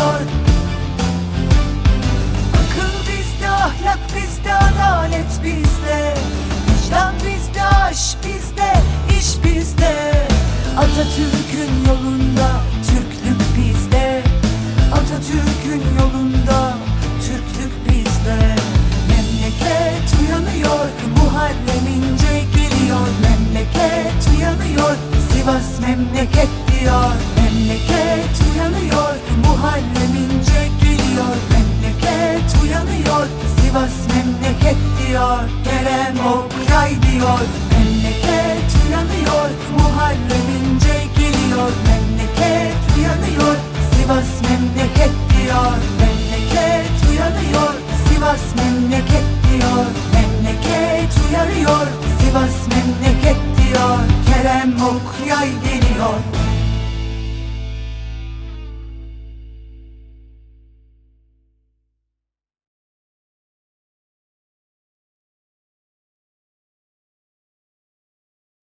uyanıyor Akıl bizde, ahlak bizde, adalet bizde. Vicdan bizde, aşk bizde, iş bizde. Atatürk'ün yolunda, Türklük bizde. Atatürk'ün yolunda, Türklük bizde. Memleket uyanıyor, Muharrem İnce geliyor. Memleket uyanıyor, Sivas memleket diyor. Memleket uyanıyor, Sivas memleket diyor Kerem Okyay diyor. Memleket uyanıyor, Muharrem geliyor Memleket uyanıyor, Sivas memleket diyor. Memleket uyanıyor, Sivas memleket diyor. Memleket uyanıyor, Sivas memleket diyor. Kerem Okyay geliyor